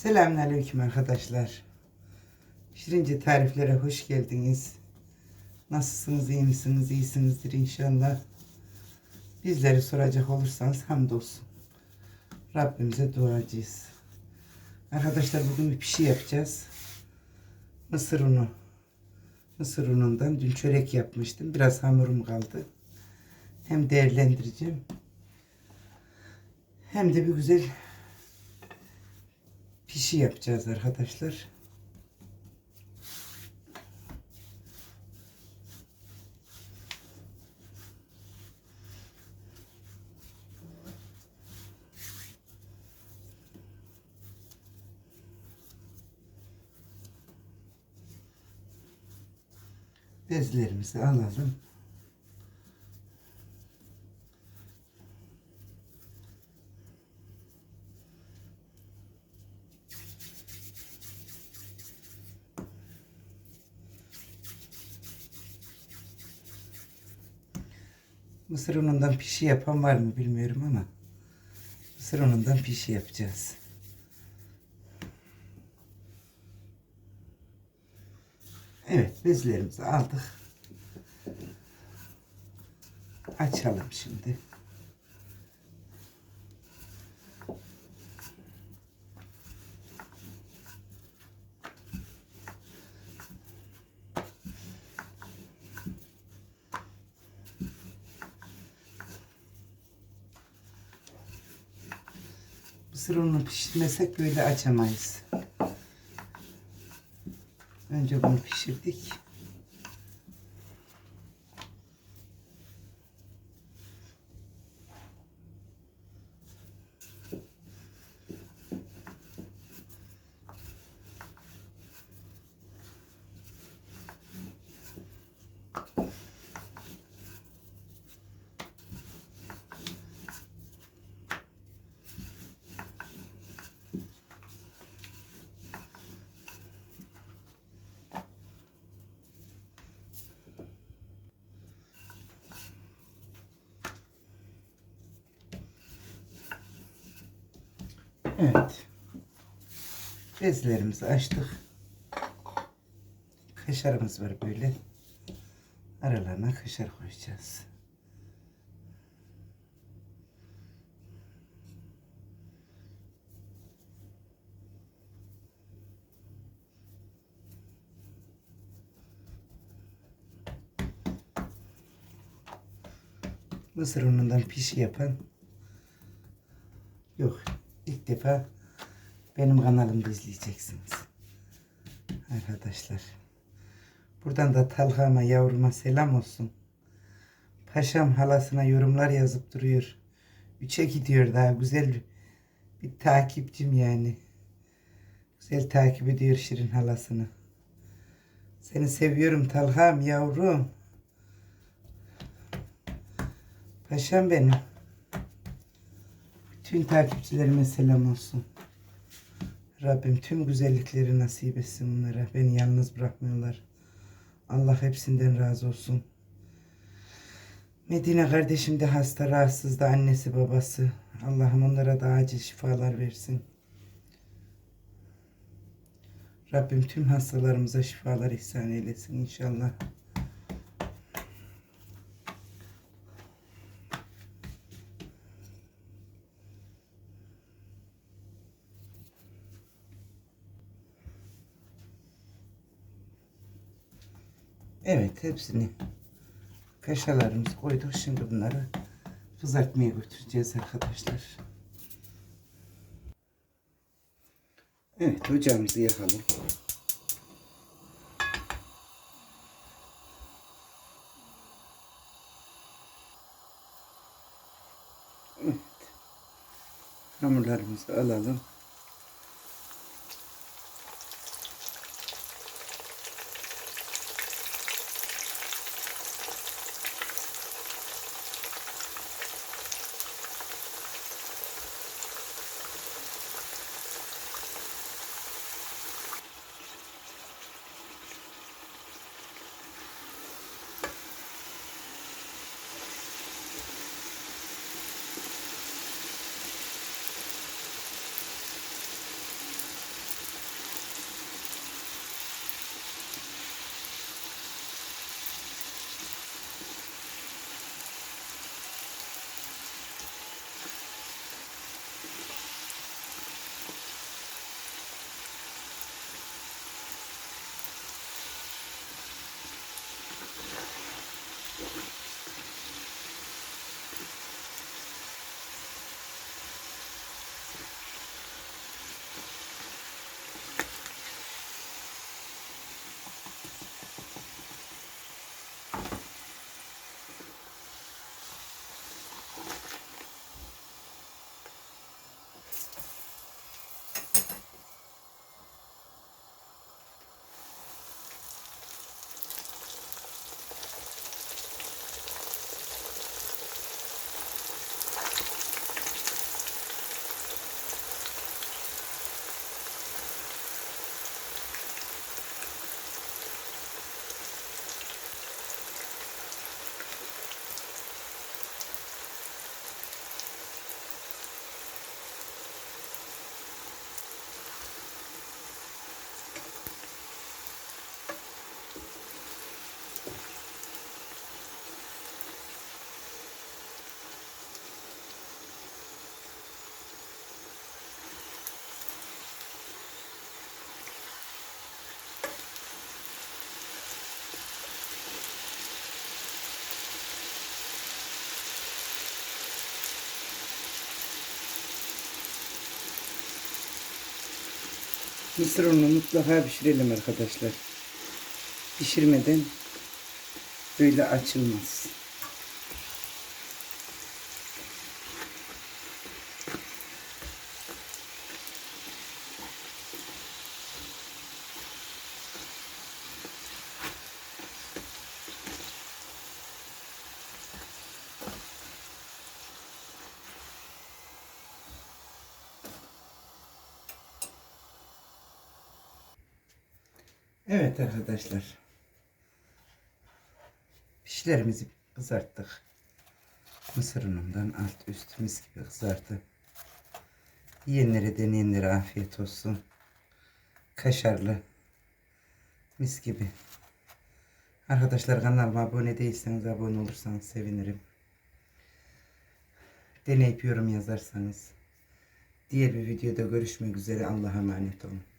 Selamünaleyküm arkadaşlar. Şirince tariflere hoş geldiniz. Nasılsınız, iyi misiniz, iyisinizdir inşallah. Bizleri soracak olursanız hamdolsun. Rabbimize duacıyız. Arkadaşlar bugün bir pişi yapacağız. Mısır unu. Mısır unundan dün çörek yapmıştım. Biraz hamurum kaldı. Hem değerlendireceğim. Hem de bir güzel pişi yapacağız arkadaşlar. Bezlerimizi alalım. Mısır unundan pişi yapan var mı bilmiyorum ama mısır unundan pişi yapacağız. Evet bezlerimizi aldık. Açalım şimdi. Ununu pişirmesek böyle açamayız. Önce bunu pişirdik. Evet. Bezlerimizi açtık. Kaşarımız var böyle. Aralarına kaşar koyacağız. Mısır unundan pişi yapan yok. İlk defa benim kanalımda izleyeceksiniz. Arkadaşlar. Buradan da Talha'ma yavruma selam olsun. Paşam halasına yorumlar yazıp duruyor. Üçe gidiyor daha güzel bir, takipçim yani. Güzel takip ediyor Şirin halasını. Seni seviyorum Talha'm yavrum. Paşam benim. Tüm takipçilerime selam olsun. Rabbim tüm güzellikleri nasip etsin onlara. Beni yalnız bırakmıyorlar. Allah hepsinden razı olsun. Medine kardeşim de hasta, rahatsız da annesi babası. Allah'ım onlara da acil şifalar versin. Rabbim tüm hastalarımıza şifalar ihsan eylesin inşallah. Evet hepsini kaşarlarımızı koyduk. Şimdi bunları kızartmaya götüreceğiz arkadaşlar. Evet ocağımızı yakalım. Evet. Hamurlarımızı alalım. Mısır ununu mutlaka pişirelim arkadaşlar. Pişirmeden böyle açılmaz. Evet arkadaşlar. Pişlerimizi kızarttık. Mısır unundan alt üst mis gibi kızardı. Yiyenlere deneyenlere afiyet olsun. Kaşarlı. Mis gibi. Arkadaşlar kanalıma abone değilseniz abone olursanız sevinirim. Deneyip yorum yazarsanız. Diğer bir videoda görüşmek üzere. Allah'a emanet olun.